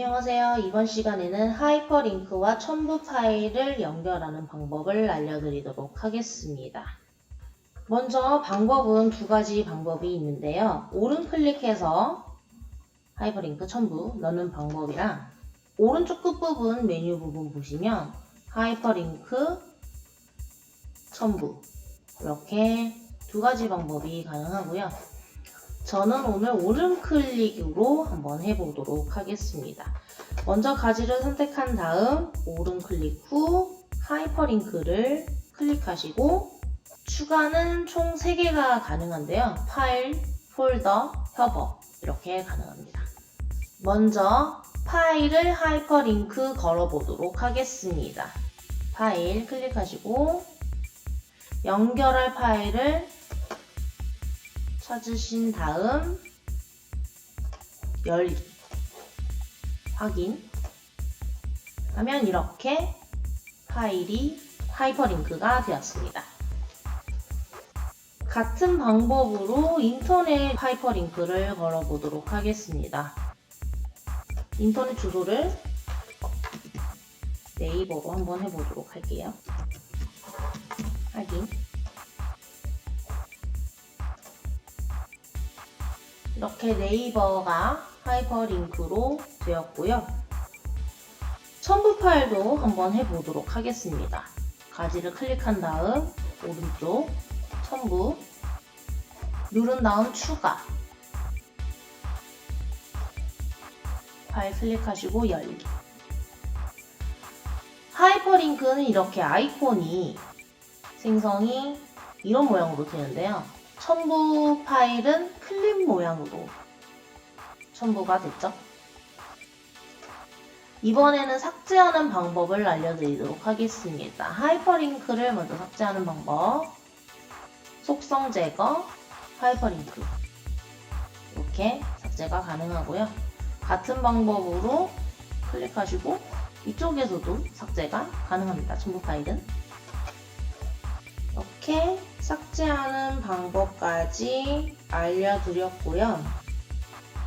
안녕하세요. 이번 시간에는 하이퍼링크와 첨부 파일을 연결하는 방법을 알려드리도록 하겠습니다. 먼저 방법은 두 가지 방법이 있는데요. 오른 클릭해서 하이퍼링크 첨부 넣는 방법이랑 오른쪽 끝부분 메뉴 부분 보시면 하이퍼링크 첨부 이렇게 두 가지 방법이 가능하고요. 저는 오늘 오른 클릭으로 한번 해보도록 하겠습니다. 먼저 가지를 선택한 다음 오른 클릭 후 하이퍼링크를 클릭하시고 추가는 총 3개가 가능한데요. 파일, 폴더, 협업 이렇게 가능합니다. 먼저 파일을 하이퍼링크 걸어보도록 하겠습니다. 파일 클릭하시고 연결할 파일을 찾으신 다음 열기 확인 하면 이렇게 파일이 하이퍼링크가 되었습니다. 같은 방법으로 인터넷 하이퍼링크를 걸어보도록 하겠습니다. 인터넷 주소를 네이버로 한번 해보도록 할게요. 확인 이렇게 네이버가 하이퍼링크로 되었고요. 첨부 파일도 한번 해보도록 하겠습니다. 가지를 클릭한 다음 오른쪽 첨부 누른 다음 추가 파일 클릭하시고 열기 하이퍼링크는 이렇게 아이콘이 생성이 이런 모양으로 되는데요. 첨부 파일은 클립 모양으로 첨부가 됐죠. 이번에는 삭제하는 방법을 알려드리도록 하겠습니다. 하이퍼링크를 먼저 삭제하는 방법. 속성 제거, 하이퍼링크. 이렇게 삭제가 가능하고요. 같은 방법으로 클릭하시고 이쪽에서도 삭제가 가능합니다. 첨부 파일은. 이렇게 삭제하는 방법까지 알려드렸고요.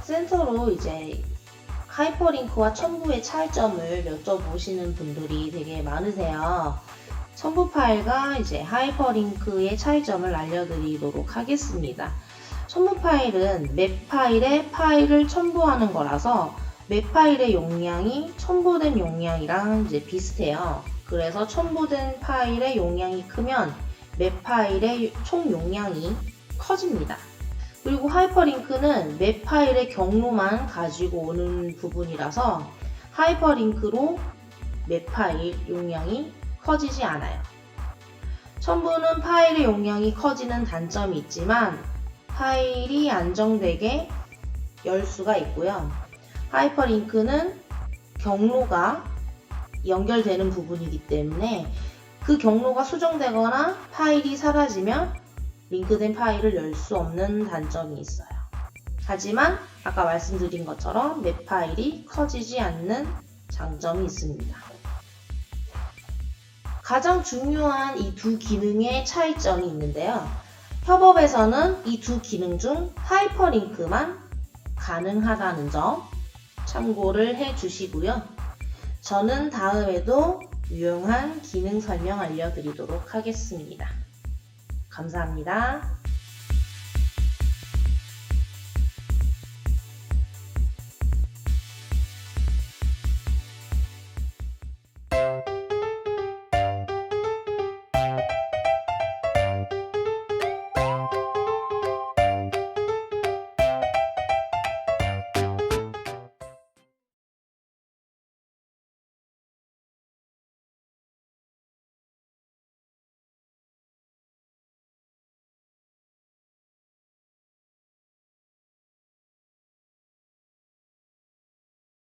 센터로 이제 하이퍼링크와 첨부의 차이점을 여쭤보시는 분들이 되게 많으세요. 첨부 파일과 이제 하이퍼링크의 차이점을 알려드리도록 하겠습니다. 첨부 파일은 맵 파일에 파일을 첨부하는 거라서 맵 파일의 용량이 첨부된 용량이랑 이제 비슷해요. 그래서 첨부된 파일의 용량이 크면 맵 파일의 총 용량이 커집니다. 그리고 하이퍼링크는 맵 파일의 경로만 가지고 오는 부분이라서 하이퍼링크로 맵 파일 용량이 커지지 않아요. 첨부는 파일의 용량이 커지는 단점이 있지만 파일이 안정되게 열 수가 있고요. 하이퍼링크는 경로가 연결되는 부분이기 때문에 그 경로가 수정되거나 파일이 사라지면 링크된 파일을 열 수 없는 단점이 있어요. 하지만 아까 말씀드린 것처럼 맵 파일이 커지지 않는 장점이 있습니다. 가장 중요한 이 두 기능의 차이점이 있는데요. 협업에서는 이 두 기능 중 하이퍼링크만 가능하다는 점 참고를 해 주시고요. 저는 다음에도 유용한 기능 설명 알려드리도록 하겠습니다. 감사합니다.